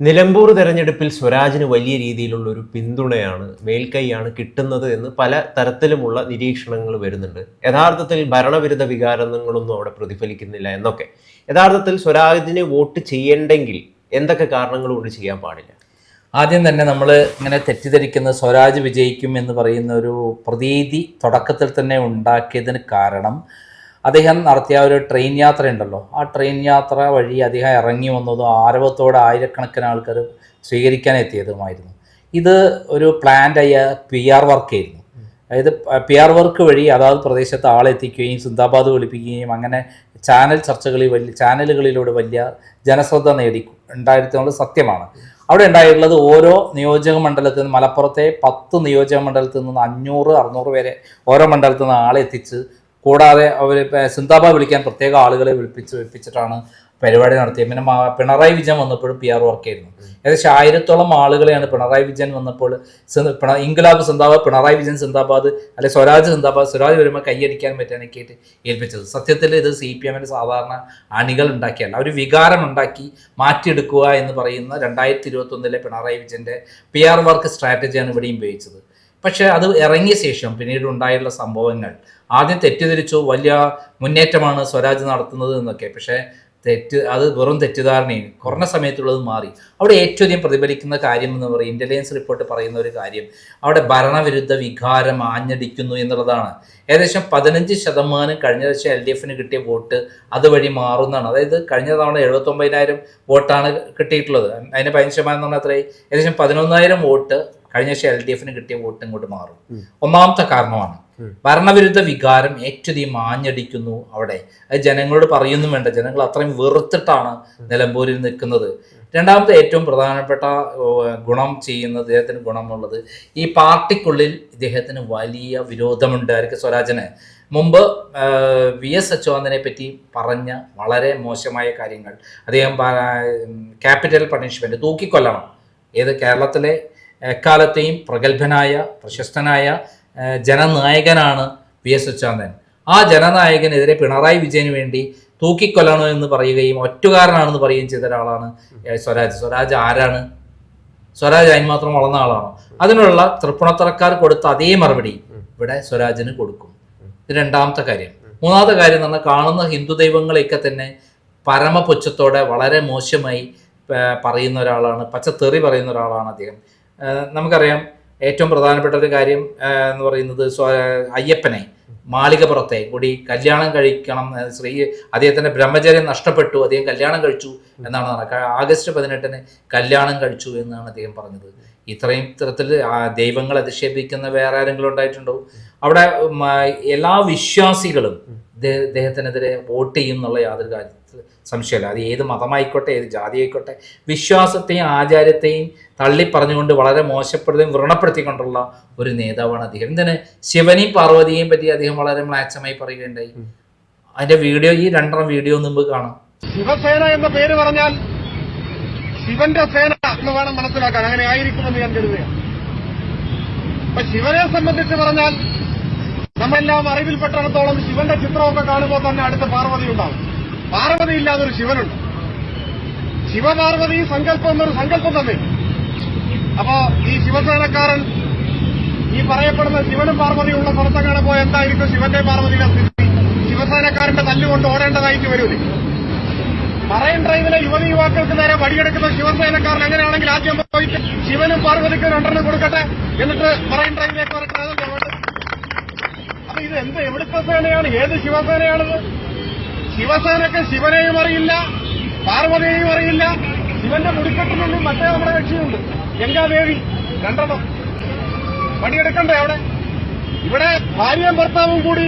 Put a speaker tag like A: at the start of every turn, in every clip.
A: നിലമ്പൂർ തെരഞ്ഞെടുപ്പിൽ സ്വരാജിന് വലിയ രീതിയിലുള്ള ഒരു പിന്തുണയാണ് മേൽക്കൈയാണ് കിട്ടുന്നത് എന്ന് പല തരത്തിലുമുള്ള നിരീക്ഷണങ്ങൾ വരുന്നുണ്ട്. യഥാർത്ഥത്തിൽ ഭരണവിരുദ്ധ വികാരങ്ങളൊന്നും അവിടെ പ്രതിഫലിക്കുന്നില്ല എന്നൊക്കെ. യഥാർത്ഥത്തിൽ സ്വരാജിന് വോട്ട് ചെയ്യേണ്ടെങ്കിൽ എന്തൊക്കെ കാരണങ്ങൾ കൊണ്ട് ചെയ്യാൻ പാടില്ല?
B: ആദ്യം തന്നെ നമ്മൾ ഇങ്ങനെ തെറ്റിദ്ധരിക്കുന്ന സ്വരാജ് വിജയിക്കും എന്ന് പറയുന്ന ഒരു പ്രതീതി തുടക്കത്തിൽ തന്നെ ഉണ്ടാക്കിയതിന് കാരണം അദ്ദേഹം നടത്തിയ ഒരു ട്രെയിൻ യാത്ര ഉണ്ടല്ലോ ആ ട്രെയിൻ യാത്ര വഴി അദ്ദേഹം ഇറങ്ങി വന്നതും ആരവത്തോടെ ആയിരക്കണക്കിന് ആൾക്കാർ സ്വീകരിക്കാൻ എത്തിയതുമായിരുന്നു. ഇത് ഒരു പ്ലാൻഡ് ആയ പി ആർ വർക്കായിരുന്നു അതായത് പി ആർ വർക്ക് വഴി അതാത് പ്രദേശത്ത് ആളെത്തിക്കുകയും സിന്ദാബാദ് വിളിപ്പിക്കുകയും അങ്ങനെ ചാനൽ ചർച്ചകളിൽ വലിയ ചാനലുകളിലൂടെ വലിയ ജനശ്രദ്ധ നേടി ഉണ്ടായിരുന്നത് സത്യമാണ്. അവിടെ ഉണ്ടായിട്ടുള്ളത് ഓരോ നിയോജക മണ്ഡലത്തിൽ നിന്ന് മലപ്പുറത്തെ പത്ത് നിയോജക മണ്ഡലത്തിൽ നിന്ന് അഞ്ഞൂറ് അറുന്നൂറ് പേരെ ഓരോ മണ്ഡലത്തിൽ നിന്ന് ആളെ എത്തിച്ച് കൂടാതെ അവർ സിന്താബ വിളിക്കാൻ പ്രത്യേക ആളുകളെ വിളിപ്പിച്ച് വിളിപ്പിച്ചിട്ടാണ് പരിപാടി നടത്തിയത്. പിന്നെ പിണറായി വിജയൻ വന്നപ്പോഴും പി ആർ വർക്കായിരുന്നു. ഏകദേശം ആയിരത്തോളം ആളുകളെയാണ് പിണറായി വിജയൻ വന്നപ്പോൾ പിണ- സിന്ദാബാദ് പിണറായി വിജയൻ സിന്ദാബാദ് അല്ലെ സ്വരാജ് സിന്ദാബാദ് സ്വരാജ് വരുമ്പോൾ കൈയടിക്കാൻ പറ്റാനൊക്കെ ആയിട്ട് ഏൽപ്പിച്ചത്. സത്യത്തിൽ ഇത് സി പി എമ്മിന്റെ സാധാരണ അണികൾ ഉണ്ടാക്കിയല്ല. ഒരു വികാരം ഉണ്ടാക്കി മാറ്റിയെടുക്കുക എന്ന് പറയുന്ന രണ്ടായിരത്തി ഇരുപത്തൊന്നിലെ പിണറായി വിജയന്റെ പി ആർ വർക്ക് സ്ട്രാറ്റജിയാണ് ഇവിടെയും ഉപയോഗിച്ചത്. പക്ഷേ അത് ഇറങ്ങിയ ശേഷം പിന്നീട് ഉണ്ടായിട്ടുള്ള സംഭവങ്ങൾ. ആദ്യം തെറ്റിദ്ധരിച്ചു വലിയ മുന്നേറ്റമാണ് സ്വരാജ് നടത്തുന്നത് എന്നൊക്കെ. പക്ഷേ തെറ്റ് അത് വെറും തെറ്റിദ്ധാരണയും കുറഞ്ഞ സമയത്തുള്ളത് മാറി. അവിടെ ഏറ്റവും അധികം പ്രതിഫലിക്കുന്ന കാര്യം എന്ന് പറയും ഇന്റലിജൻസ് റിപ്പോർട്ട് പറയുന്ന ഒരു കാര്യം. അവിടെ ഭരണവിരുദ്ധ വികാരം ആഞ്ഞടിക്കുന്നു എന്നുള്ളതാണ്. ഏകദേശം പതിനഞ്ച് ശതമാനം കഴിഞ്ഞ വർഷം എൽ ഡി എഫിന് കിട്ടിയ വോട്ട് അതുവഴി മാറുന്നതാണ്. അതായത് കഴിഞ്ഞ തവണ എഴുപത്തൊമ്പതിനായിരം വോട്ടാണ് കിട്ടിയിട്ടുള്ളത്. അതിന് പതിനഞ്ച് ശതമാനം എന്ന് പറഞ്ഞാൽ അത്രയും ഏകദേശം പതിനൊന്നായിരം വോട്ട് കഴിഞ്ഞ വർഷം എൽ ഡി എഫിന് കിട്ടിയ വോട്ട് ഇങ്ങോട്ട് മാറും. ഒന്നാമത്തെ കാരണമാണ് ഭരണവിരുദ്ധ വികാരം ഏറ്റവും മാഞ്ഞടിക്കുന്നു അവിടെ. അത് ജനങ്ങളോട് പറയുന്നും വേണ്ട. ജനങ്ങൾ അത്രയും വെറുത്തിട്ടാണ് നിലമ്പൂരിൽ നിൽക്കുന്നത്. രണ്ടാമത്തെ ഏറ്റവും പ്രധാനപ്പെട്ട ഗുണം ചെയ്യുന്നത് ഇദ്ദേഹത്തിന് ഗുണമുള്ളത് ഈ പാർട്ടിക്കുള്ളിൽ ഇദ്ദേഹത്തിന് വലിയ വിരോധമുണ്ട്. ആർക്ക് സ്വരാജന്. മുമ്പ് വി എസ് അച്യുതാനന്ദനെ പറ്റി പറഞ്ഞ വളരെ മോശമായ കാര്യങ്ങൾ. അദ്ദേഹം ക്യാപിറ്റൽ പണിഷ്മെന്റ് തൂക്കിക്കൊല്ലണം. ഏത് കേരളത്തിലെ എക്കാലത്തെയും പ്രഗത്ഭനായ പ്രശസ്തനായ ജനനായകനാണ് വി എസ് അച്യുതാനന്ദൻ ആ ജനനായകനെതിരെ പിണറായി വിജയന് വേണ്ടി തൂക്കിക്കൊല്ലണോ എന്ന് പറയുകയും ഒറ്റുകാരനാണെന്ന് പറയുകയും ചെയ്ത ഒരാളാണ് സ്വരാജ്. സ്വരാജ് ആരാണ്? സ്വരാജ് അതിന് മാത്രം വളർന്ന ആളാണോ? അതിനുള്ള തൃപ്പുണത്തറക്കാർ കൊടുത്ത അതേ മറുപടി ഇവിടെ സ്വരാജിന് കൊടുക്കും. ഇത് രണ്ടാമത്തെ കാര്യം. മൂന്നാമത്തെ കാര്യം എന്ന് പറഞ്ഞാൽ കാണുന്ന ഹിന്ദു ദൈവങ്ങളെയൊക്കെ തന്നെ പരമപുച്ഛത്തോടെ വളരെ മോശമായി പറയുന്ന ഒരാളാണ്. പച്ചത്തെറി പറയുന്ന ഒരാളാണ് അദ്ദേഹം. നമുക്കറിയാം ഏറ്റവും പ്രധാനപ്പെട്ട ഒരു കാര്യം എന്ന് പറയുന്നത് അയ്യപ്പനെ മാളികപ്പുറത്തെ കൂടി കല്യാണം കഴിക്കണം ശ്രീ അദ്ദേഹത്തിന്റെ ബ്രഹ്മചര്യം നഷ്ടപ്പെട്ടു അദ്ദേഹം കല്യാണം കഴിച്ചു എന്നാണ് ആഗസ്റ്റ് പതിനെട്ടിന് കല്യാണം കഴിച്ചു എന്നാണ് അദ്ദേഹം പറഞ്ഞത്. ഇത്രയും തരത്തിൽ ആ ദൈവങ്ങളെ അധിക്ഷേപിക്കുന്ന വേറെ ആരെങ്കിലും ഉണ്ടായിട്ടുണ്ടോ? അവിടെ എല്ലാ വിശ്വാസികളും ഇദ്ദേഹത്തിനെതിരെ വോട്ട് ചെയ്യും എന്നുള്ള യാതൊരു കാര്യത്തിൽ സംശയമില്ല. അത് ഏത് മതമായിക്കോട്ടെ ഏത് ജാതി ആയിക്കോട്ടെ വിശ്വാസത്തെയും ആചാരത്തെയും തള്ളി പറഞ്ഞുകൊണ്ട് വളരെ മോശപ്പെടുകയും വ്രണപ്പെടുത്തിക്കൊണ്ടുള്ള ഒരു നേതാവാണ് അദ്ദേഹം. എന്തിന്? ശിവനെയും പാർവതിയെയും പറ്റി അദ്ദേഹം വളരെ മ്ലാച്ചമായി പറയുകയുണ്ടായി. അതിന്റെ വീഡിയോ ഈ രണ്ടെണ്ണം വീഡിയോ മുമ്പ് കാണാം.
C: ശിവസേന എന്ന പേര് പറഞ്ഞാൽ ശിവന്റെ സേന എന്ന് വേണം മനസ്സിലാക്കാൻ. അങ്ങനെ ആയിരിക്കുമെന്ന് ഞാൻ കരുതുകയാണ്. അപ്പൊ ശിവനെ സംബന്ധിച്ച് പറഞ്ഞാൽ നമ്മെല്ലാം അറിവിൽപ്പെട്ടിടത്തോളം ശിവന്റെ ചിത്രമൊക്കെ കാണുമ്പോൾ തന്നെ അടുത്ത പാർവതി ഉണ്ടാവും. പാർവതി ഇല്ലാതൊരു ശിവനുണ്ട്. ശിവപാർവതി സങ്കല്പം എന്നൊരു സങ്കല്പം തന്നെ. അപ്പോ ഈ ശിവസേനക്കാരൻ ഈ പറയപ്പെടുന്ന ശിവനും പാർവതിയുള്ള സ്ഥലത്തെങ്ങനെ പോയ എന്തായിരിക്കും ശിവന്റെ പാർവതിയുടെ സ്ഥിതി? ശിവസേനക്കാരന്റെ തല്ലുകൊണ്ട് ഓടേണ്ടതായിട്ട് വരൂലേ? മറൈൻ ഡ്രൈവിലെ യുവതി യുവാക്കൾക്ക് നേരെ വടിയെടുക്കുന്ന ശിവസേനക്കാരൻ എങ്ങനെയാണെങ്കിൽ ആദ്യം പോയിട്ട് ശിവനും പാർവതിക്കും രണ്ടെണ്ണം കൊടുക്കട്ടെ? എന്നിട്ട് മറൈൻ ഡ്രൈവിലേക്ക് വരട്ടെ? ഇത് എന്ത് എവിടുത്തെ സേനയാണ് ഏത് ശിവസേനയാണിത്? ശിവസേനക്ക് ശിവനെയും അറിയില്ല പാർവതിയെയും അറിയില്ല. ശിവന്റെ മുടിക്കെട്ടിനുള്ളിൽ മറ്റേ നമ്മുടെ കക്ഷിയുണ്ട്. ഗംഗാദേവി രണ്ടെണ്ണം. പണിയെടുക്കണ്ടേ അവിടെ? ഇവിടെ ഭാര്യയും ഭർത്താവും കൂടി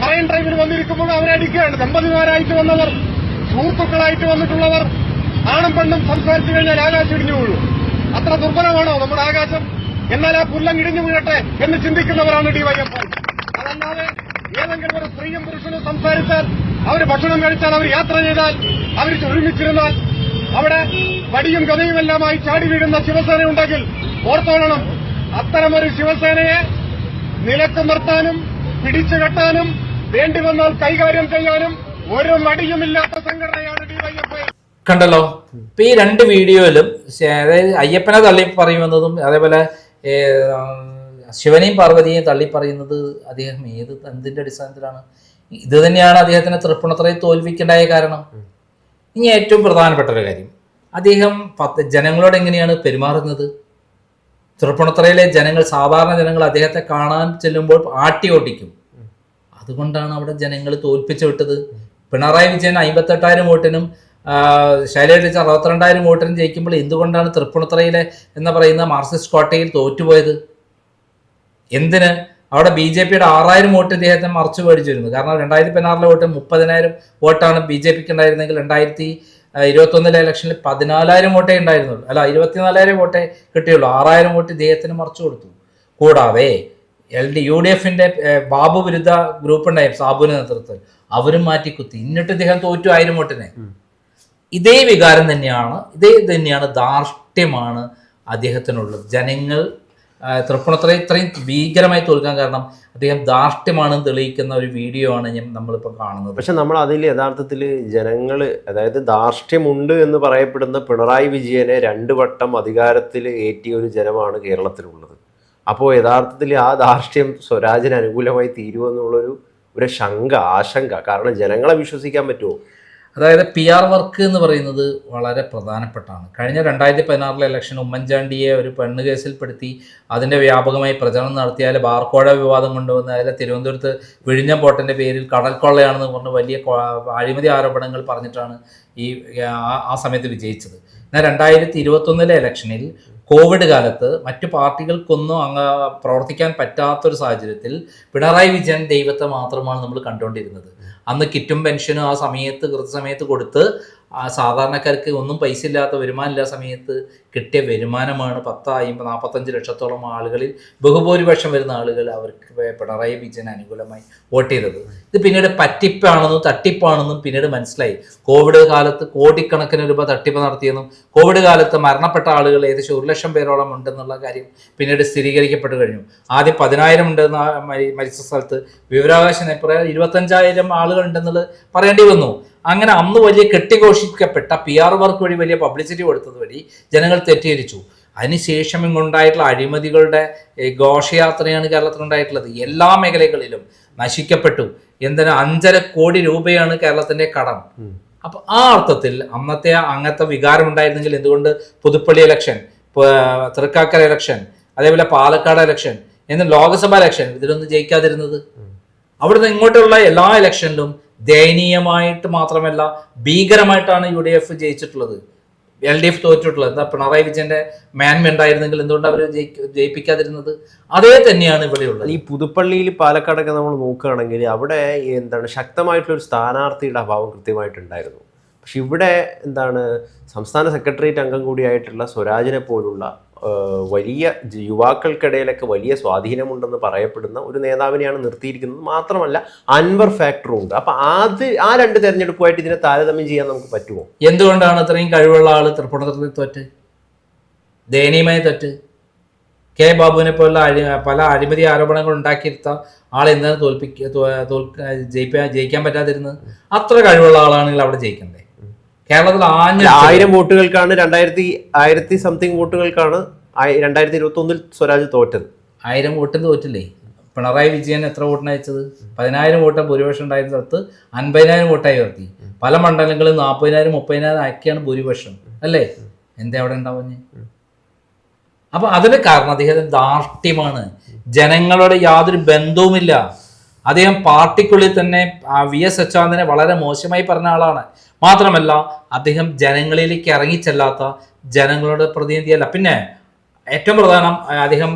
C: മറൈൻ ഡ്രൈവിന് വന്നിരിക്കുമ്പോൾ അവരെ അടിക്കുകയാണ്. ദമ്പതിമാരായിട്ട് വന്നവർ സുഹൃത്തുക്കളായിട്ട് വന്നിട്ടുള്ളവർ ആണും പെണ്ണും സംസാരിച്ചു കഴിഞ്ഞാൽ ആകാശം ഇടിഞ്ഞു വീഴും. അത്ര ദുർബലമാണോ നമ്മുടെ ആകാശം? എന്നാൽ ആ പുല്ലം ഇടിഞ്ഞു വീഴട്ടെ എന്ന് ചിന്തിക്കുന്നവരാണ് ഡിവൈഎഫ് അതല്ലാതെ ഏതെങ്കിലും ഒരു സ്ത്രീയും പുരുഷനും സംസാരിച്ചാൽ അവർ ഭക്ഷണം കഴിച്ചാൽ അവർ യാത്ര ചെയ്താൽ അവർ ഒരുമിച്ചിരുന്നാൽ അവിടെ വടിയും ഗതയുമെല്ലാമായി ചാടി വീഴുന്ന ശിവസേന ഉണ്ടെങ്കിൽ ഓർത്തോളണം. അത്തരമൊരു ശിവസേനയെ നിലയ്ക്ക് നിർത്താനും പിടിച്ചു കെട്ടാനും വേണ്ടി വന്നാൽ കൈകാര്യം ചെയ്യാനും ഒരു മടിയുമില്ലാത്ത സംഘടനയാണ് ഡിവൈഎഫ്ഐ
B: കണ്ടല്ലോ? ഇപ്പൊ ഈ രണ്ട് വീഡിയോയിലും അതായത് അയ്യപ്പനെ തള്ളി പറയുമെന്നതും അതേപോലെ ശിവനെയും പാർവതിയെയും തള്ളിപ്പറയുന്നത് അദ്ദേഹം ഏത് എന്തിന്റെ അടിസ്ഥാനത്തിലാണ്? ഇത് തന്നെയാണ് അദ്ദേഹത്തിന് തൃപ്പുണത്രയെ തോൽവിക്കുണ്ടായ കാരണം. ഇനി ഏറ്റവും പ്രധാനപ്പെട്ട ഒരു കാര്യം. അദ്ദേഹം പത്ത് ജനങ്ങളോട് എങ്ങനെയാണ് പെരുമാറുന്നത്? തൃപ്പുണത്രയിലെ ജനങ്ങൾ സാധാരണ ജനങ്ങൾ അദ്ദേഹത്തെ കാണാൻ ചെല്ലുമ്പോൾ ആട്ടി ഓട്ടിക്കും അതുകൊണ്ടാണ് അവിടെ ജനങ്ങൾ തോൽപ്പിച്ചു വിട്ടത്. പിണറായി വിജയൻ അമ്പത്തെട്ടായിരം വോട്ടിനും ശൈലജ ടീച്ചർ അറുപത്തിരണ്ടായിരം വോട്ടിനും ജയിക്കുമ്പോൾ എന്തുകൊണ്ടാണ് തൃപ്പൂണിത്തറയിലെ എന്ന് പറയുന്ന മാർക്സിസ്റ്റ് കോട്ടയിൽ തോറ്റുപോയത്? എന്തിന്? അവിടെ ബി ജെ പിയുടെ ആറായിരം വോട്ട് ഇദ്ദേഹത്തെ മറച്ചു മേടിച്ചിരുന്നു കാരണം രണ്ടായിരത്തി പതിനാറിലെ വോട്ട് മുപ്പതിനായിരം വോട്ടാണ് ബി ജെ പിക്ക് ഉണ്ടായിരുന്നെങ്കിൽ രണ്ടായിരത്തി ഇരുപത്തി ഒന്നിലെ ഇലക്ഷനിൽ പതിനാലായിരം വോട്ടേ ഉണ്ടായിരുന്നുള്ളൂ. അല്ല ഇരുപത്തിനാലായിരം വോട്ടേ കിട്ടിയുള്ളൂ. ആറായിരം വോട്ട് ഇദ്ദേഹത്തിന് മറച്ചു കൊടുത്തു. കൂടാതെ എൽ ഡി യു ഡി എഫിന്റെ ബാബു വിരുദ്ധ ഗ്രൂപ്പ് ഉണ്ടായിരുന്നു സാബുവിന്റെ നേതൃത്വത്തിൽ അവരും മാറ്റി കുത്തി. എന്നിട്ട് ഇദ്ദേഹം തോറ്റു ആയിരം വോട്ടിനെ. ഇതേ വികാരം തന്നെയാണ് ഇതേ തന്നെയാണ് ധാർഷ്ട്യമാണ് അദ്ദേഹത്തിനുള്ളത്. ജനങ്ങൾ തൃപ്പൂണിത്തറ ഇത്രയും ഭീകരമായി തോൽക്കാൻ കാരണം അദ്ദേഹം ധാർഷ്ട്യമാണ് തെളിയിക്കുന്ന ഒരു വീഡിയോ ആണ് ഞാൻ നമ്മളിപ്പോൾ കാണുന്നത്.
A: പക്ഷെ നമ്മൾ അതിൽ യഥാർത്ഥത്തിൽ ജനങ്ങൾ അതായത് ധാർഷ്ട്യമുണ്ട് എന്ന് പറയപ്പെടുന്ന പിണറായി വിജയനെ രണ്ട് വട്ടം അധികാരത്തിൽ ഏറ്റിയ ഒരു ജനമാണ് കേരളത്തിലുള്ളത്. അപ്പോൾ യഥാർത്ഥത്തിൽ ആ ധാർഷ്ട്യം സ്വരാജിന് അനുകൂലമായി തീരുമെന്നുള്ളൊരു ഒരു ശങ്ക ആശങ്ക. കാരണം ജനങ്ങളെ വിശ്വസിക്കാൻ പറ്റുമോ?
B: അതായത് പി ആർ വർക്ക് എന്ന് പറയുന്നത് വളരെ പ്രധാനപ്പെട്ടാണ്. കഴിഞ്ഞ രണ്ടായിരത്തി പതിനാറിലെ ഇലക്ഷൻ ഉമ്മൻചാണ്ടിയെ ഒരു പെണ്ണ് കേസിൽപ്പെടുത്തി അതിന്റെ വ്യാപകമായി പ്രചരണം നടത്തിയാൽ ബാർക്കോഴ വിവാദം കൊണ്ടുവന്ന് അതിലെ തിരുവനന്തപുരത്ത് വിഴിഞ്ഞം പോട്ടന്റെ പേരിൽ കടൽക്കൊള്ളയാണെന്ന് പറഞ്ഞ് വലിയ അഴിമതി ആരോപണങ്ങൾ പറഞ്ഞിട്ടാണ് ഈ ആ സമയത്ത് വിജയിച്ചത്. എന്നാൽ രണ്ടായിരത്തി ഇരുപത്തൊന്നിലെ ഇലക്ഷനിൽ കോവിഡ് കാലത്ത് മറ്റു പാർട്ടികൾക്കൊന്നും അങ്ങ് പ്രവർത്തിക്കാൻ പറ്റാത്തൊരു സാഹചര്യത്തിൽ പിണറായി വിജയൻ ദൈവത്തെ മാത്രമാണ് നമ്മൾ കണ്ടുകൊണ്ടിരുന്നത്. അന്ന് കിറ്റും പെൻഷനും ആ സമയത്ത് കൃത്യസമയത്ത് കൊടുത്ത് ആ സാധാരണക്കാർക്ക് ഒന്നും പൈസ ഇല്ലാത്ത വരുമാനമില്ലാത്ത സമയത്ത് കിട്ടിയ വരുമാനമാണ് പത്തായും നാൽപ്പത്തഞ്ച് ലക്ഷത്തോളം ആളുകളിൽ ബഹുഭൂരിപക്ഷം വരുന്ന ആളുകൾ അവർക്ക് പിണറായി വിജയൻ അനുകൂലമായി വോട്ട് ചെയ്തത്. ഇത് പിന്നീട് പറ്റിപ്പാണെന്നും തട്ടിപ്പാണെന്നും പിന്നീട് മനസ്സിലായി. കോവിഡ് കാലത്ത് കോടിക്കണക്കിന് രൂപ തട്ടിപ്പ് നടത്തിയെന്നും കോവിഡ് കാലത്ത് മരണപ്പെട്ട ആളുകൾ ഏകദേശം ഒരു ലക്ഷം പേരോളം ഉണ്ടെന്നുള്ള കാര്യം പിന്നീട് സ്ഥിരീകരിക്കപ്പെട്ടു കഴിഞ്ഞു. ആദ്യം പതിനായിരം ഉണ്ടെന്ന മരിച്ച സ്ഥലത്ത് വിവരാവകാശ പ്രകാരം ഇരുപത്തഞ്ചായിരം ആളുകൾ ഉണ്ടെന്നുള്ളത് പറയേണ്ടി വന്നു. അങ്ങനെ അന്ന് വലിയ കെട്ടിഘോഷിക്കപ്പെട്ട പി ആർ വർക്ക് വഴി വലിയ പബ്ലിസിറ്റി കൊടുത്തത് വഴി ജനങ്ങൾ തെറ്റിദ്ധരിച്ചു. അതിനുശേഷം ഇങ്ങുണ്ടായിട്ടുള്ള അഴിമതികളുടെ ഘോഷയാത്രയാണ് കേരളത്തിലുണ്ടായിട്ടുള്ളത് എല്ലാ മേഖലകളിലും നശിക്കപ്പെട്ടു. എന്തിനാ? അഞ്ചര കോടി രൂപയാണ് കേരളത്തിന്റെ കടം. അപ്പൊ ആ അർത്ഥത്തിൽ അന്നത്തെ അങ്ങനത്തെ വികാരം ഉണ്ടായിരുന്നെങ്കിൽ എന്തുകൊണ്ട്? പുതുപ്പള്ളി ഇലക്ഷൻ തൃക്കാക്കര ഇലക്ഷൻ അതേപോലെ പാലക്കാട് ഇലക്ഷൻ എന്ന് ലോക്സഭാ ഇലക്ഷൻ ഇതിലൊന്നും ജയിക്കാതിരുന്നത്. അവിടുന്ന് ഇങ്ങോട്ടുള്ള എല്ലാ ഇലക്ഷനിലും ദയനീയമായിട്ട് മാത്രമല്ല ഭീകരമായിട്ടാണ് യു ഡി എഫ് ജയിച്ചിട്ടുള്ളത്. എൽ ഡി എഫ് തോറ്റിട്ടുള്ളത്. എന്താ പിണറായി വിജയന്റെ മേന്മ ഉണ്ടായിരുന്നെങ്കിൽ എന്തുകൊണ്ട് അവർ ജയിപ്പിക്കാതിരുന്നത്? അതേ തന്നെയാണ് ഇവിടെയുള്ളത്
A: ഈ പുതുപ്പള്ളിയിൽ പാലക്കാടൊക്കെ നമ്മൾ നോക്കുകയാണെങ്കിൽ അവിടെ എന്താണ് ശക്തമായിട്ടുള്ള ഒരു സ്ഥാനാർത്ഥിയുടെ അഭാവം കൃത്യമായിട്ടുണ്ടായിരുന്നു. പക്ഷെ ഇവിടെ എന്താണ് സംസ്ഥാന സെക്രട്ടേറിയറ്റ് അംഗം കൂടിയായിട്ടുള്ള സ്വരാജിനെ പോലുള്ള വലിയ യുവാക്കൾക്കിടയിലൊക്കെ വലിയ സ്വാധീനമുണ്ടെന്ന് പറയപ്പെടുന്ന ഒരു നേതാവിനെയാണ് നിർത്തിയിരിക്കുന്നത്. മാത്രമല്ല അൻവർ ഫാക്ടറും ഉണ്ട്. അപ്പൊ അത് ആ രണ്ട് തെരഞ്ഞെടുപ്പുമായിട്ട് ഇതിനെ താരതമ്യം ചെയ്യാൻ നമുക്ക് പറ്റുമോ?
B: എന്തുകൊണ്ടാണ് ഇത്രയും കഴിവുള്ള ആൾ തൃപ്പൂണിത്തുറത്തിൽ തോറ്റ്? ദയനീയമായി തോറ്റ്? കെ ബാബുവിനെ പോലുള്ള പല അഴിമതി ആരോപണങ്ങൾ ഉണ്ടാക്കിയിരുത്ത ആളെ എന്താണ് തോൽപ്പിക്ക തോ- തോൽക്ക ജയിക്കാൻ ജയിക്കാൻ പറ്റാതിരുന്നത്? അത്ര കഴിവുള്ള ആളാണെങ്കിൽ അവിടെ ജയിക്കണ്ടേ? കേരളത്തിൽ
A: ആയിരം വോട്ടുകൾക്കാണ് രണ്ടായിരത്തി ആയിരത്തി സംതിങ് വോട്ടുകൾക്കാണ് രണ്ടായിരത്തി ഇരുപത്തി ഒന്നിൽ സ്വരാജ് തോറ്റത്.
B: ആയിരം വോട്ടിന് തോറ്റില്ലേ? പിണറായി വിജയൻ എത്ര വോട്ടിന് അയച്ചത് പതിനായിരം വോട്ട് ഭൂരിപക്ഷം ഉണ്ടായിരുന്ന സ്ഥലത്ത് അൻപതിനായിരം വോട്ടായി ഉയർത്തി. പല മണ്ഡലങ്ങളിൽ നാൽപ്പതിനായിരം മുപ്പതിനായിരം ആക്കിയാണ് ഭൂരിപക്ഷം അല്ലേ? എന്താ അവിടെ ഉണ്ടാവുന്നേ? അപ്പൊ അതിന് കാരണം അദ്ദേഹത്തിന് ദാർഢ്യമാണ് ജനങ്ങളുടെ യാതൊരു ബന്ധവുമില്ല. അദ്ദേഹം പാർട്ടിക്കുള്ളിൽ തന്നെ വി എസ് അച്യുതാനന്ദനെ വളരെ മോശമായി പറഞ്ഞ ആളാണ്. മാത്രമല്ല അദ്ദേഹം ജനങ്ങളിലേക്ക് ഇറങ്ങിച്ചെല്ലാത്ത ജനങ്ങളുടെ പ്രതിനിധിയല്ല. പിന്നെ ഏറ്റവും പ്രധാനം അദ്ദേഹം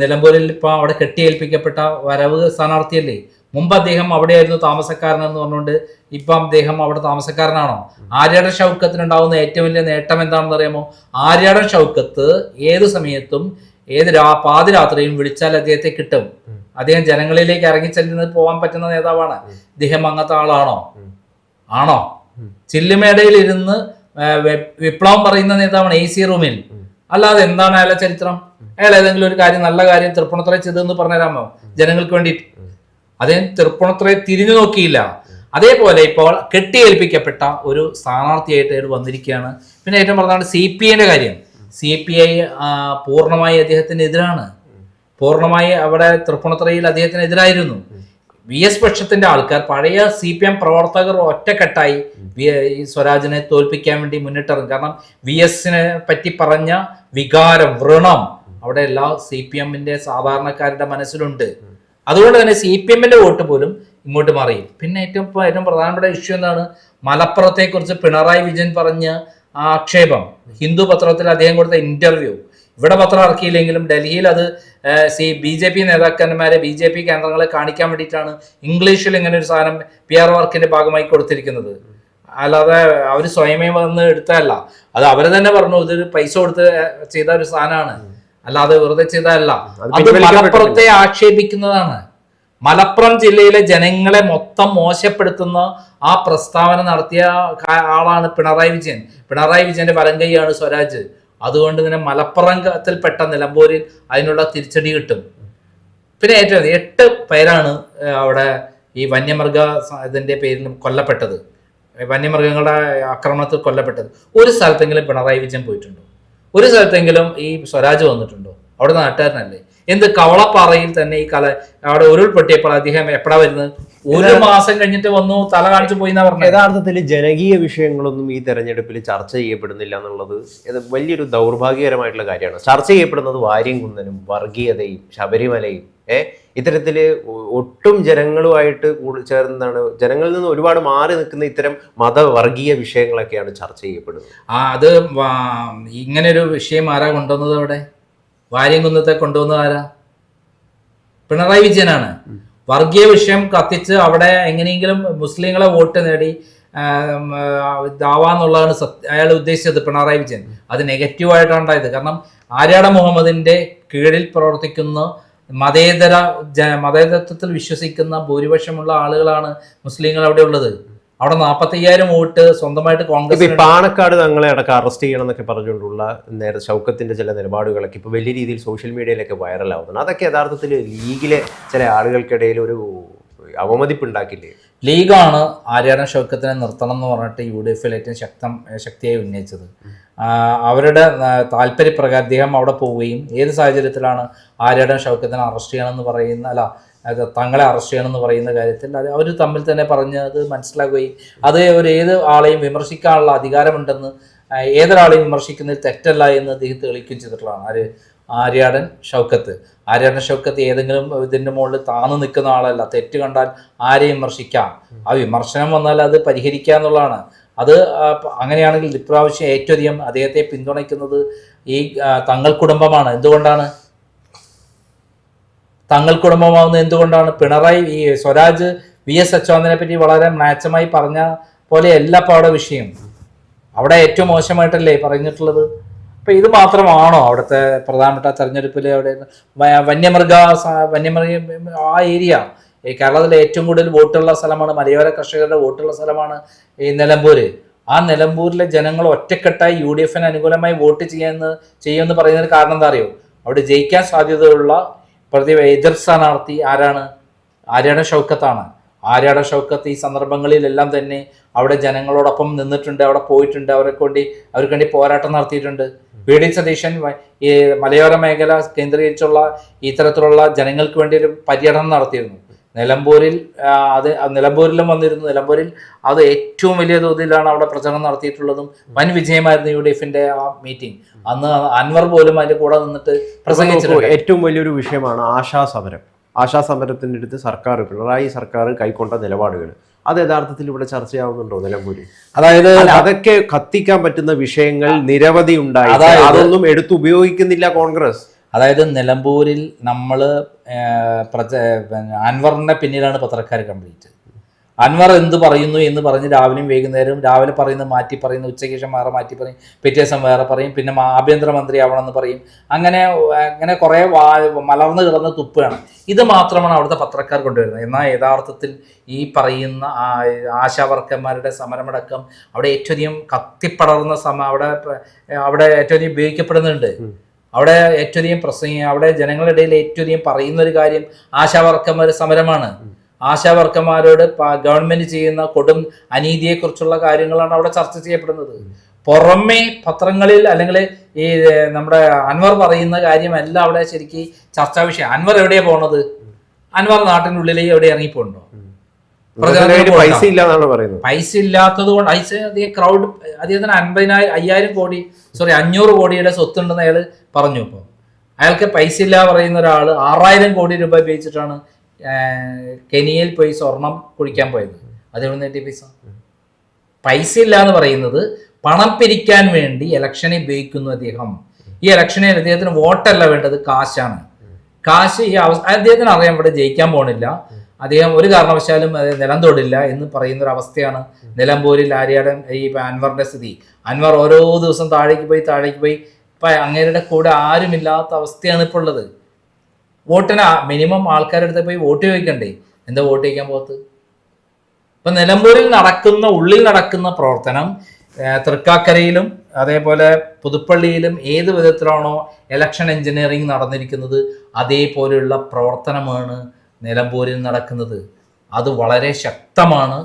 B: നിലമ്പൂരിൽ ഇപ്പൊ അവിടെ കെട്ടിയേൽപ്പിക്കപ്പെട്ട വരവ് സ്ഥാനാർത്ഥിയല്ലേ? മുമ്പ് അദ്ദേഹം അവിടെയായിരുന്നു താമസക്കാരൻ എന്ന് പറഞ്ഞുകൊണ്ട് ഇപ്പം അദ്ദേഹം അവിടെ താമസക്കാരനാണോ? ആര്യാടൻ ഷൗക്കത്തിനുണ്ടാവുന്ന ഏറ്റവും വലിയ നേട്ടം എന്താണെന്ന് അറിയാമോ? ആര്യാടൻ ഷൗക്കത്ത് ഏത് സമയത്തും ഏത് രാ പാതിരാത്രിയും വിളിച്ചാൽ അദ്ദേഹത്തെ കിട്ടും. അദ്ദേഹം ജനങ്ങളിലേക്ക് ഇറങ്ങിച്ചെല്ലുന്നത് പോകാൻ പറ്റുന്ന നേതാവാണ്. ഇദ്ദേഹം അങ്ങനത്തെ ആളാണോ? ആണോ? ചില്ലുമേടയിൽ ഇരുന്ന് വിപ്ലവം പറയുന്ന നേതാവാണ് എ സി റൂമിൽ. അല്ലാതെ എന്താണ് അയാളെ ചരിത്രം? അയാൾ ഏതെങ്കിലും ഒരു കാര്യം നല്ല കാര്യം തൃപ്പൂണിത്തുറ ചെയ്തെന്ന് പറഞ്ഞുതരാമോ? ജനങ്ങൾക്ക് വേണ്ടിയിട്ട് അദ്ദേഹം തൃപ്പൂണിത്തുറയെ തിരിഞ്ഞു നോക്കിയില്ല. അതേപോലെ ഇപ്പോൾ കെട്ടിയേൽപ്പിക്കപ്പെട്ട ഒരു സ്ഥാനാർത്ഥിയായിട്ട് അയാൾ വന്നിരിക്കുകയാണ്. പിന്നെ ഏറ്റവും പ്രധാന സി പി കാര്യം. സി പി ഐ പൂർണമായി അദ്ദേഹത്തിനെതിരാണ്. പൂർണമായി അവിടെ തൃപ്പൂണിത്തുറയിൽ അദ്ദേഹത്തിനെതിരായിരുന്നു. വി എസ് പക്ഷത്തിന്റെ ആൾക്കാർ പഴയ സി പി എം പ്രവർത്തകർ ഒറ്റക്കെട്ടായി സ്വരാജിനെ തോൽപ്പിക്കാൻ വേണ്ടി മുന്നിട്ടിറങ്ങും. കാരണം വി എസിനെ പറ്റി പറഞ്ഞ വികാരം വ്രണം അവിടെ എല്ലാ സി പി എമ്മിന്റെ സാധാരണക്കാരുടെ മനസ്സിലുണ്ട്. അതുകൊണ്ട് തന്നെ സി പി എമ്മിന്റെ വോട്ട് പോലും ഇങ്ങോട്ട് മാറി. പിന്നെ ഏറ്റവും ഏറ്റവും പ്രധാനപ്പെട്ട ഇഷ്യൂ എന്താണ്? മലപ്പുറത്തെ കുറിച്ച് പിണറായി വിജയൻ പറഞ്ഞ ആക്ഷേപം. ഹിന്ദു പത്രത്തിൽ അദ്ദേഹം കൊടുത്ത ഇന്റർവ്യൂ ഇവിടെ പത്രം ഇറക്കിയില്ലെങ്കിലും ഡൽഹിയിൽ അത് സി ബി ജെ പി നേതാക്കന്മാരെ ബി ജെ പി കേന്ദ്രങ്ങളെ കാണിക്കാൻ വേണ്ടിയിട്ടാണ് ഇംഗ്ലീഷിൽ ഇങ്ങനെ ഒരു സാധനം പി ആർ വർക്കിന്റെ ഭാഗമായി കൊടുത്തിരിക്കുന്നത്. അല്ലാതെ അവർ സ്വയമേ വന്ന് എടുത്തതല്ല. അത് അവർ തന്നെ പറഞ്ഞു ഇതൊരു പൈസ കൊടുത്ത് ചെയ്ത ഒരു സാധനമാണ്. അല്ലാതെ വെറുതെ ചെയ്തതല്ല.
A: അത്
B: മലപ്പുറത്തെ ആക്ഷേപിക്കുന്നതാണ്. മലപ്പുറം ജില്ലയിലെ ജനങ്ങളെ മൊത്തം മോശപ്പെടുത്തുന്ന ആ പ്രസ്താവന നടത്തിയ ആളാണ് പിണറായി വിജയൻ. പിണറായി വിജയന്റെ വലങ്കൈയാണ് സ്വരാജ്. അതുകൊണ്ട് തന്നെ മലപ്പുറത്തിൽപ്പെട്ട നിലമ്പൂരിൽ അതിനുള്ള തിരിച്ചടി കിട്ടും. പിന്നെ ഏറ്റവും എട്ട് പേരാണ് അവിടെ ഈ വന്യമൃഗ ഇതിന്റെ പേരിൽ കൊല്ലപ്പെട്ടത്. വന്യമൃഗങ്ങളുടെ ആക്രമണത്തിൽ കൊല്ലപ്പെട്ടത്. ഒരു സ്ഥലത്തെങ്കിലും പിണറായി വിജയൻ പോയിട്ടുണ്ടോ? ഒരു സ്ഥലത്തെങ്കിലും ഈ സ്വരാജ് വന്നിട്ടുണ്ടോ? അവിടെ നാട്ടുകാരനല്ലേ? എന്ത് കവളപ്പാറയിൽ തന്നെ ഈ കല അവിടെ ഉരുൾപൊട്ടിയപ്പോൾ അദ്ദേഹം എപ്പോഴാ വരുന്നത്? ഒരു മാസം കഴിഞ്ഞിട്ട് വന്നു തല കാണിച്ചു പോയി
A: യഥാർത്ഥത്തിൽ ജനകീയ വിഷയങ്ങളൊന്നും ഈ തെരഞ്ഞെടുപ്പിൽ ചർച്ച ചെയ്യപ്പെടുന്നില്ല എന്നുള്ളത് വലിയൊരു ദൗർഭാഗ്യകരമായിട്ടുള്ള കാര്യമാണ്. ചർച്ച ചെയ്യപ്പെടുന്നത് വാര്യം കുന്നനും വർഗീയതയും ശബരിമലയും ഏഹ് ഇത്തരത്തിൽ ഒട്ടും ജനങ്ങളുമായിട്ട് കൂടി ചേർന്നാണ് ജനങ്ങളിൽ നിന്ന് ഒരുപാട് മാറി നിൽക്കുന്ന ഇത്തരം മതവർഗീയ വിഷയങ്ങളൊക്കെയാണ് ചർച്ച ചെയ്യപ്പെടുന്നത്.
B: ആ അത് ഇങ്ങനെ ഒരു വിഷയം ആരാ കൊണ്ടുവന്നത് അവിടെ? വാര്യംകുന്നത്തെ കൊണ്ടുവന്നത് ആരാ? പിണറായി വിജയനാണ്. വർഗീയ വിഷയം കത്തിച്ച് അവിടെ എങ്ങനെയെങ്കിലും മുസ്ലിങ്ങളെ വോട്ട് നേടി ദാവാന്നുള്ളതാണ് സത്യ അയാൾ ഉദ്ദേശിച്ചത് പിണറായി വിജയൻ. അത് നെഗറ്റീവായിട്ടാണ് ഉണ്ടായത് കാരണം ആര്യാട മുഹമ്മദിന്റെ കീഴിൽ പ്രവർത്തിക്കുന്ന മതേതര ജ മതേതത്വത്തിൽ വിശ്വസിക്കുന്ന ഭൂരിപക്ഷമുള്ള ആളുകളാണ് മുസ്ലിങ്ങൾ അവിടെ ഉള്ളത് അവിടെ നാൽപ്പത്തയ്യായിരം വോട്ട് സ്വന്തമായിട്ട് കോൺഗ്രസ്
A: പാണക്കാട് തങ്ങളെ അടക്കം അറസ്റ്റ് ചെയ്യണം എന്നൊക്കെ പറഞ്ഞുകൊണ്ടുള്ള നേരെ ശൗക്കത്തിന്റെ ചില നിലപാടുകളൊക്കെ ഇപ്പൊ വലിയ രീതിയിൽ സോഷ്യൽ മീഡിയയിലൊക്കെ വൈറലാവുന്നുണ്ട് അതൊക്കെ യഥാർത്ഥത്തിൽ ലീഗിലെ ചില ആളുകൾക്കിടയിൽ ഒരു അവമതിപ്പ് ഉണ്ടാക്കില്ലേ
B: ലീഗാണ് ആര്യാടൻ ഷൗക്കത്തിനെ നിർത്തണം എന്ന് പറഞ്ഞിട്ട് യു ഡി എഫിൽ ഏറ്റവും ശക്തം ശക്തിയായി ഉന്നയിച്ചത്. അവരുടെ താല്പര്യപ്രകാരം അദ്ദേഹം അവിടെ പോവുകയും ഏത് സാഹചര്യത്തിലാണ് ആര്യാടൻ ഷൗക്കത്തിനെ അറസ്റ്റ് ചെയ്യണമെന്ന് പറയുന്ന അല്ല അത് തങ്ങളെ അറസ്റ്റ് ചെയ്യണമെന്ന് പറയുന്ന കാര്യത്തിൽ അത് അവർ തമ്മിൽ തന്നെ പറഞ്ഞ് അത് മനസ്സിലാക്കുകയും അത് ഏത് ആളെയും വിമർശിക്കാനുള്ള അധികാരമുണ്ടെന്ന് ഏതൊരാളെയും വിമർശിക്കുന്നതിൽ തെറ്റല്ല എന്ന് അദ്ദേഹം തെളിയിക്കുകയും ചെയ്തിട്ടുള്ളതാണ്. ആര്? ആര്യാടൻ ഷൗക്കത്ത്. ആര്യാടൻ ഷൗക്കത്ത് ഏതെങ്കിലും ഇതിന്റെ മുകളിൽ താന്നു നിൽക്കുന്ന ആളല്ല. തെറ്റ് കണ്ടാൽ ആരെയും വിമർശിക്കാം. ആ വിമർശനം വന്നാൽ അത് പരിഹരിക്കുക എന്നുള്ളതാണ്. അത് അങ്ങനെയാണെങ്കിൽ ഇപ്രാവശ്യം ഏറ്റവും അധികം അദ്ദേഹത്തെ പിന്തുണയ്ക്കുന്നത് ഈ തങ്ങൾ കുടുംബമാണ്. എന്തുകൊണ്ടാണ്? തങ്ങൾ കുടുംബമാവുന്നത് എന്തുകൊണ്ടാണ്? പിണറായി ഈ സ്വരാജ് വി എസ് അച്യുതനെ പറ്റി വളരെ മ്ലാച്ചമായി പറഞ്ഞ പോലെ എല്ലാ പാട വിഷയം. അവിടെ ഏറ്റവും മോശമായിട്ടല്ലേ പറഞ്ഞിട്ടുള്ളത്? അപ്പൊ ഇത് മാത്രമാണോ അവിടുത്തെ പ്രധാനപ്പെട്ട തെരഞ്ഞെടുപ്പിൽ അവിടെ വന്യമൃഗ വന്യമൃഗ ആ ഏരിയ? ഈ കേരളത്തിലെ ഏറ്റവും കൂടുതൽ വോട്ടുള്ള സ്ഥലമാണ് മലയോര കർഷകരുടെ വോട്ടുള്ള സ്ഥലമാണ് ഈ നിലമ്പൂര്. ആ നിലമ്പൂരിലെ ജനങ്ങൾ ഒറ്റക്കെട്ടായി യു ഡി എഫിന് അനുകൂലമായി വോട്ട് ചെയ്യാന്ന് ചെയ്യുമെന്ന് പറയുന്നതിന് കാരണം എന്താ അറിയോ? അവിടെ ജയിക്കാൻ സാധ്യതയുള്ള പ്രതി എതിർ സ്ഥാനാർത്ഥി ആരാണ്? ആര്യാട ഷൗക്കത്താണ്. ആര്യാട ഷൗക്കത്ത് ഈ സന്ദർഭങ്ങളിലെല്ലാം തന്നെ അവിടെ ജനങ്ങളോടൊപ്പം നിന്നിട്ടുണ്ട് അവിടെ പോയിട്ടുണ്ട് അവരെ വേണ്ടി അവർക്ക് വേണ്ടി പോരാട്ടം നടത്തിയിട്ടുണ്ട്. വി ഡി സതീശൻ ഈ മലയോര മേഖല കേന്ദ്രീകരിച്ചുള്ള ഇത്തരത്തിലുള്ള ജനങ്ങൾക്ക് വേണ്ടി ഒരു പര്യടനം നടത്തിയിരുന്നു. നിലമ്പൂരിൽ അത് നിലമ്പൂരിലും വന്നിരുന്നു. നിലമ്പൂരിൽ അത് ഏറ്റവും വലിയ തോതിലാണ് അവിടെ പ്രചരണം നടത്തിയിട്ടുള്ളതും വൻ വിജയമായിരുന്നു യു ഡി എഫിന്റെ ആ മീറ്റിംഗ്. അന്ന് അൻവർ പോലും അതിന്റെ കൂടെ നിന്നിട്ട് പ്രസംഗിച്ചിട്ടുണ്ട്.
A: ഏറ്റവും വലിയൊരു വിഷയമാണ് ആശാ സമരം. ആശാ സമരത്തിന്റെ അടുത്ത് സർക്കാർ പിണറായി സർക്കാർ കൈക്കൊണ്ട നിലപാടുകൾ. അത് യഥാർത്ഥത്തിൽ ഇവിടെ ചർച്ചയാവുന്നുണ്ടോ നിലമ്പൂരിൽ?
B: അതായത്
A: അതൊക്കെ കത്തിക്കാൻ പറ്റുന്ന വിഷയങ്ങൾ നിരവധി ഉണ്ടായി അതൊന്നും എടുത്ത് ഉപയോഗിക്കുന്നില്ല കോൺഗ്രസ്.
B: അതായത് നിലമ്പൂരിൽ നമ്മൾ പ്രച അൻവറിന്റെ പിന്നിലാണ് പത്രക്കാർ കംപ്ലീറ്റ്. അൻവർ എന്ത് പറയുന്നു എന്ന് പറഞ്ഞ് രാവിലെയും വൈകുന്നേരവും രാവിലെ പറയുന്നത് മാറ്റി പറയുന്നു ഉച്ചയ്ക്ക് ശേഷം വേറെ മാറ്റി പറയും പിറ്റേ ദിവസം വേറെ പറയും പിന്നെ ആഭ്യന്തരമന്ത്രി ആവണമെന്ന് പറയും. അങ്ങനെ അങ്ങനെ കുറേ മലർന്നു കിടന്ന് തുപ്പുകയാണ് ഇത് മാത്രമാണ് അവിടുത്തെ പത്രക്കാർ കൊണ്ടുവരുന്നത്. എന്നാൽ യഥാർത്ഥത്തിൽ ഈ പറയുന്ന ആശാവർക്കന്മാരുടെ സമരമടക്കം അവിടെ ഏറ്റവും അധികം കത്തിപ്പടർന്ന സമ അവിടെ അവിടെ ഏറ്റവും അധികം ഉപയോഗിക്കപ്പെടുന്നുണ്ട്. അവിടെ ഏറ്റവും അധികം പ്രസംഗം അവിടെ ജനങ്ങളുടെ ഇടയിൽ ഏറ്റവും അധികം പറയുന്ന ഒരു കാര്യം ആശാവർക്കന്മാർ സമരമാണ്. ആശാവർക്കന്മാരോട് ഗവൺമെന്റ് ചെയ്യുന്ന കൊടും അനീതിയെക്കുറിച്ചുള്ള കാര്യങ്ങളാണ് അവിടെ ചർച്ച ചെയ്യപ്പെടുന്നത്. പുറമേ പത്രങ്ങളിൽ അല്ലെങ്കിൽ ഈ നമ്മുടെ അൻവർ പറയുന്ന കാര്യമല്ല അവിടെ ശരിക്കും ചർച്ചാ വിഷയം. അൻവർ എവിടെയാണ് പോണത്? അൻവർ നാട്ടിനുള്ളിലേക്ക് എവിടെ ഇറങ്ങിപ്പോണ്ടോ
A: പൈസ ഇല്ല എന്നാണ് പറയുന്നത്.
B: പൈസ ഇല്ലാത്തത് കൊണ്ട് പൈസ അധികം ക്രൗഡ് അദ്ദേഹത്തിന് അൻപതിനായിരം അയ്യായിരം കോടി സോറി അഞ്ഞൂറ് കോടിയുടെ സ്വത്തുണ്ടെന്ന് അയാൾ പറഞ്ഞു ഇപ്പോൾ അയാൾക്ക് പൈസ ഇല്ല പറയുന്ന ഒരാൾ ആറായിരം കോടി രൂപ ഉപയോഗിച്ചിട്ടാണ് കെനിയയിൽ പോയി സ്വർണം കുഴിക്കാൻ പോയത്. അതെവിടെ നിന്ന് പൈസ? പൈസ ഇല്ല എന്ന് പറയുന്നത് പണം പിരിക്കാൻ വേണ്ടി ഇലക്ഷനെ ഉപയോഗിക്കുന്നു അദ്ദേഹം. ഈ ഇലക്ഷനിൽ അദ്ദേഹത്തിന് വോട്ടല്ല വേണ്ടത് കാശാണ്. കാശ് ഈ അവസ്ഥ അദ്ദേഹത്തിന് അറിയാം ഇവിടെ ജയിക്കാൻ പോണില്ല. അദ്ദേഹം ഒരു കാരണവശാലും നിലം തൊടില്ല എന്ന് പറയുന്ന ഒരു അവസ്ഥയാണ് നിലമ്പൂരിൽ ആര്യാടൻ ഈ അൻവറിന്റെ സ്ഥിതി. അൻവർ ഓരോ ദിവസം താഴേക്ക് പോയി താഴേക്ക് പോയി. ഇപ്പൊ അങ്ങേരുടെ കൂടെ ആരുമില്ലാത്ത അവസ്ഥയാണ് ഇപ്പോൾ ഉള്ളത്. വോട്ടിന് മിനിമം ആൾക്കാരുടെ അടുത്ത് പോയി വോട്ട് ചോദിക്കണ്ടേ? എന്താ വോട്ട് ചോദിക്കാൻ പോകത്ത് ഇപ്പൊ നിലമ്പൂരിൽ നടക്കുന്ന ഉള്ളിൽ നടക്കുന്ന പ്രവർത്തനം തൃക്കാക്കരയിലും അതേപോലെ പുതുപ്പള്ളിയിലും ഏത് വിധത്തിലാണോ ഇലക്ഷൻ എഞ്ചിനീയറിംഗ് നടന്നിരിക്കുന്നത് അതേപോലെയുള്ള പ്രവർത്തനമാണ് നിലമ്പൂരിൽ നടക്കുന്നത്. അത് വളരെ ശക്തമാണ്.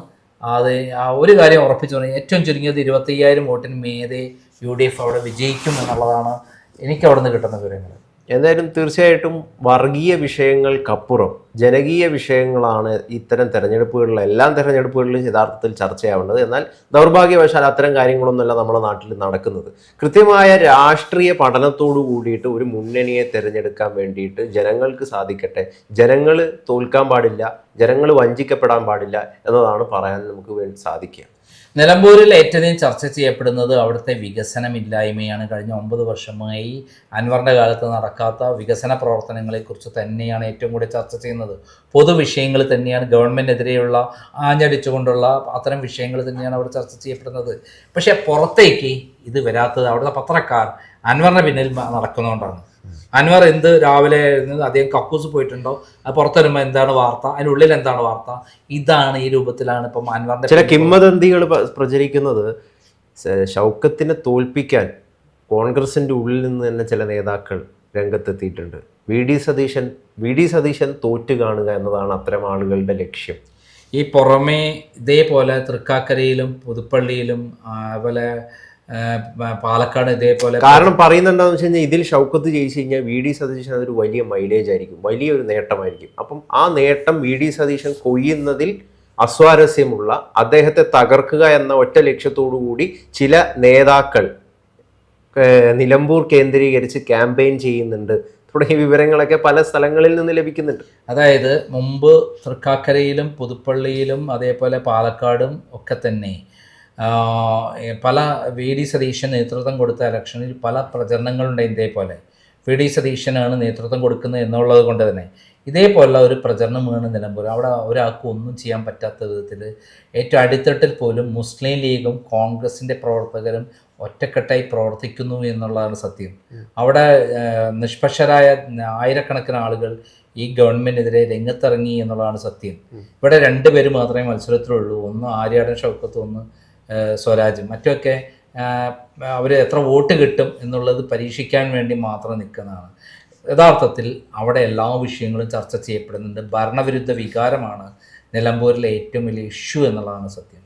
B: അത് ആ ഒരു കാര്യം ഉറപ്പിച്ചു പറഞ്ഞാൽ ഏറ്റവും ചുരുങ്ങിയത് ഇരുപത്തയ്യായിരം വോട്ടിന് മേതെ യു ഡി എഫ് അവിടെ വിജയിക്കും എന്നുള്ളതാണ് എനിക്ക് അവിടെ നിന്ന് കിട്ടുന്ന വിവരങ്ങൾ.
A: എന്തായാലും തീർച്ചയായിട്ടും വർഗീയ വിഷയങ്ങൾക്കപ്പുറം ജനകീയ വിഷയങ്ങളാണ് ഇത്തരം തെരഞ്ഞെടുപ്പുകളിലും എല്ലാ തെരഞ്ഞെടുപ്പുകളിലും യഥാർത്ഥത്തിൽ ചർച്ചയാവേണ്ടത്. എന്നാൽ ദൗർഭാഗ്യവശാൽ അത്തരം കാര്യങ്ങളൊന്നുമല്ല നമ്മുടെ നാട്ടിൽ നടക്കുന്നത്. കൃത്യമായ രാഷ്ട്രീയ പഠനത്തോടു കൂടിയിട്ട് ഒരു മുന്നണിയെ തിരഞ്ഞെടുക്കാൻ വേണ്ടിയിട്ട് ജനങ്ങൾക്ക് സാധിക്കട്ടെ. ജനങ്ങൾ തോൽക്കാൻ പാടില്ല ജനങ്ങൾ വഞ്ചിക്കപ്പെടാൻ പാടില്ല എന്നതാണ് പറയാൻ നമുക്ക് വേണ്ടി സാധിക്കുക.
B: നിലമ്പൂരിൽ ഏറ്റവും ചർച്ച ചെയ്യപ്പെടുന്നത് അവിടുത്തെ വികസനമില്ലായ്മയാണ്. കഴിഞ്ഞ ഒമ്പത് വർഷമായി അൻവറിന്റെ കാലത്ത് നടക്കാത്ത വികസന പ്രവർത്തനങ്ങളെക്കുറിച്ച് തന്നെയാണ് ഏറ്റവും കൂടുതൽ ചർച്ച ചെയ്യുന്നത്. പൊതു പൊതുവിഷയങ്ങൾ തന്നെയാണ് ഗവൺമെന്റിനെതിരെയുള്ള ആഞ്ഞടിച്ചുകൊണ്ടുള്ള അത്തരം വിഷയങ്ങൾ തന്നെയാണ് അവിടെ ചർച്ച ചെയ്യപ്പെടുന്നത്. പക്ഷേ പുറത്തേക്ക് ഇത് വരാത്തത് അവിടുത്തെ പത്രക്കാർ അൻവറിന്റെ പിന്നിൽ നടക്കുന്നോണ്ടാണ്. നടക്കുന്നതുകൊണ്ടാണ് അൻവർ എന്ത് രാവിലെ അദ്ദേഹം കക്കൂസ് പോയിട്ടുണ്ടോ? അത് പുറത്തു വരുമ്പോൾ എന്താണ് വാർത്ത? അതിനുള്ളിൽ എന്താണ് വാർത്ത? ഇതാണ് ഈ രൂപത്തിലാണ് ഇപ്പം അൻവറിന്റെ
A: ചില കിംവദന്തികൾ പ്രചരിക്കുന്നത് ശൗക്കത്തിനെ ഷൗക്കത്തിനെ തോൽപ്പിക്കാൻ കോൺഗ്രസിന്റെ ഉള്ളിൽ നിന്ന് തന്നെ ചില നേതാക്കൾ രംഗത്തെത്തിയിട്ടുണ്ട്. V D Satheesan V D Satheesan തോറ്റു കാണുക എന്നതാണ് അത്തരം ആളുകളുടെ ലക്ഷ്യം.
B: ഈ പുറമേ ഇതേപോലെ തൃക്കാക്കരയിലും പുതുപ്പള്ളിയിലും അതുപോലെ പാലക്കാട് ഇതേപോലെ
A: കാരണം പറയുന്നത് എന്താണെന്ന് വെച്ച് കഴിഞ്ഞാൽ ഇതിൽ ഷൗക്കത്ത് ജയിച്ചു കഴിഞ്ഞാൽ വി ഡി സതീശൻ അതൊരു വലിയ മൈലേജ് ആയിരിക്കും. വലിയൊരു നേട്ടമായിരിക്കും. അപ്പം ആ നേട്ടം വി ഡി സതീശൻ കൊയ്യുന്നതിൽ അസ്വാരസ്യമുള്ള അദ്ദേഹത്തെ തകർക്കുക എന്ന ഒറ്റ ലക്ഷ്യത്തോടു കൂടി ചില നേതാക്കൾ നിലമ്പൂർ കേന്ദ്രീകരിച്ച് ക്യാമ്പയിൻ ചെയ്യുന്നുണ്ട്. തുടങ്ങിയ വിവരങ്ങളൊക്കെ പല സ്ഥലങ്ങളിൽ നിന്ന് ലഭിക്കുന്നുണ്ട്.
B: അതായത് മുമ്പ് തൃക്കാക്കരയിലും പുതുപ്പള്ളിയിലും അതേപോലെ പാലക്കാടും ഒക്കെ തന്നെ പല വി ഡി സതീശൻ നേതൃത്വം കൊടുത്ത ഇലക്ഷനിൽ പല പ്രചരണങ്ങളുണ്ട് ഇതേപോലെ. വി ഡി സതീശനാണ് നേതൃത്വം കൊടുക്കുന്നത് എന്നുള്ളത് കൊണ്ട് തന്നെ ഇതേപോലുള്ള ഒരു പ്രചരണമാണ് നിലമ്പൂർ. അവിടെ ഒരാൾക്കും ഒന്നും ചെയ്യാൻ പറ്റാത്ത വിധത്തിൽ ഏറ്റവും അടിത്തട്ടിൽ പോലും മുസ്ലിം ലീഗും കോൺഗ്രസിന്റെ പ്രവർത്തകരും ഒറ്റക്കെട്ടായി പ്രവർത്തിക്കുന്നു എന്നുള്ളതാണ് സത്യം. അവിടെ നിഷ്പക്ഷരായ ആയിരക്കണക്കിന് ആളുകൾ ഈ ഗവൺമെന്റിനെതിരെ രംഗത്തിറങ്ങി എന്നുള്ളതാണ് സത്യം. ഇവിടെ രണ്ടുപേര് മാത്രമേ മത്സരത്തിലുള്ളൂ. ഒന്ന് ആര്യാടൻ ഷൗക്കത്ത് ഒന്ന് സ്വരാജ്. മറ്റൊക്കെ അവർ എത്ര വോട്ട് കിട്ടും എന്നുള്ളത് പരീക്ഷിക്കാൻ വേണ്ടി മാത്രം നിൽക്കുന്നതാണ്. യഥാർത്ഥത്തിൽ അവിടെ എല്ലാ വിഷയങ്ങളും ചർച്ച ചെയ്യപ്പെടുന്നുണ്ട്. ഭരണവിരുദ്ധ വികാരമാണ് നിലമ്പൂരിലെ ഏറ്റവും വലിയ ഇഷ്യൂ എന്നുള്ളതാണ് സത്യം.